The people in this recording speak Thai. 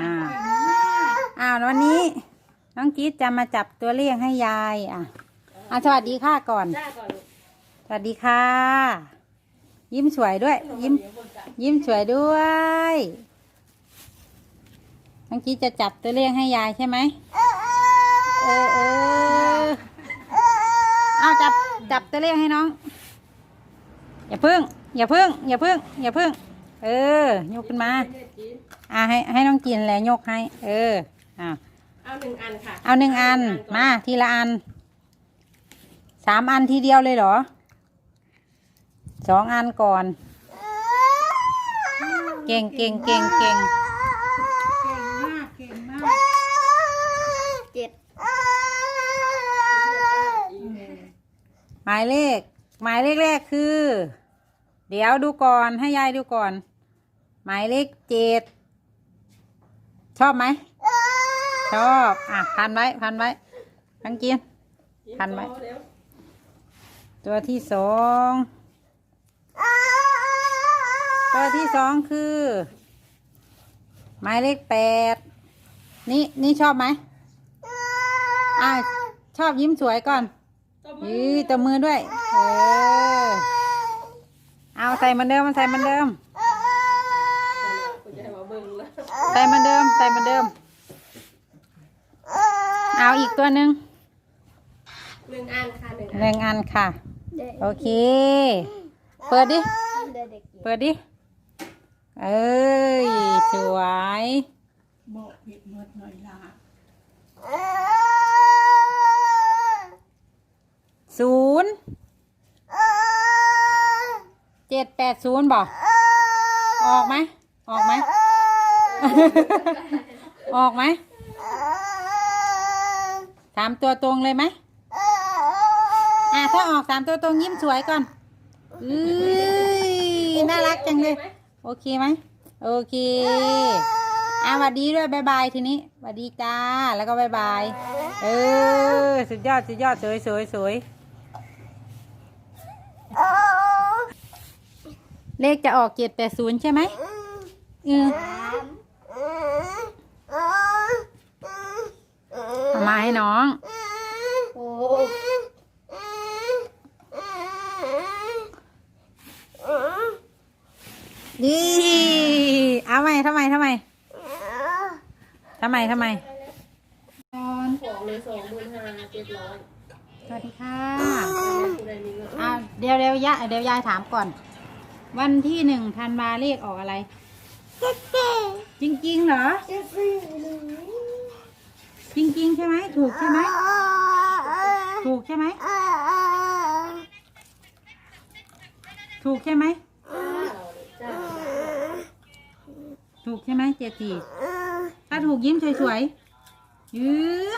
อ่าอ้าววันนี้ น้องกิ๊ดจะมาจับตัวเลขให้ยายอะอะสวัสดีค่ะก่อน สวัสดีค่ะ ยิ้มสวยด้วย ยิ้ม ยิ้มสวยด้วย น้องกิ๊ดจะจับตัวเลขให้ยายใช่ไหมเออเออเอาจับจับตัวเลขให้น้อง อย่าพึ่ง อย่าพึ่ง อย่าพึ่ง อย่าพึ่ง เออ ยกขึ้นมา อ่าให้ให้น้องกินแหละยกให้ เอออ่าเอาหนึ่งอันค่ะเอาหนึ่งอันมา ทีละอันสามอันทีเดียวเลยเหรอสองอันก่อน เก่งเก่งเก่งเก่งเก่งมากเก่งมากเจ็ดหมายเลข หมายเลขแรกคือ เดี๋ยวดูก่อนให้ยายดูก่อน หมายเลขเจ็ด ชอบไหม ชอบ อะ พันไว้ พันไว้ทั้งกินทันไหมเร็วตัวที่สอง ตัวที่สองคือ หมายเลขแปด นี่ นี่ชอบไหมอ่าชอบยิ้มสวยก่อนตบมือยืดตัวมือด้วย เออ เอาใส่เหมันเดิม มันใส่เหมันเดิม คุณจะให้มาเบิ่ง แล้วใส่เหมันเดิมใส่เหมันเดิม เอาอีกตัวหนึ่งหนึ่งอันค่ะหนึ่งหนึ่งอันค่ะ โอเค เปิดดิ เปิดดิ เอ้ย สวย บอกผิดหมดหน่อยละศูนย์เจ็ดแปดศูนย์บอกออกไหมออกไหม ออกไหมสามตัวตรงเลยไหมอะถ้าออกสามตัวตรงยิ้มสวยก่อนอุ้ยน่ารักจังเลย โอเคไหมโอเคอะหวัดดีด้วยบายบายทีนี้หวัดดีจ้าแล้วก็บายบายเออสุดยอดสุดยอดสวยสวยสวยเลขจะออกเจ็ดแปดศูนย์ใช่ไหมอือามาให้น้อง โอ้ ดีเอาไหมทำไมทำไมทำไมทำไมของเลยสองหมื่นห้าเจ็ดร้อยสวัสดีค่ะคุณใดมีเงินอ่าเดี๋ยวเดี๋ยวยะเดี๋ยวยายถามก่อน วันที่หนึ่งธันวาเลขออกอะไร จริงๆเหรอ จริงๆใช่ไหมถูกใช่ไหมถูกใช่ไหมถูกใช่ไหม จ้า ถูกใช่ไหมเจตีถ้าถูกยิ้มสวยๆยื้อ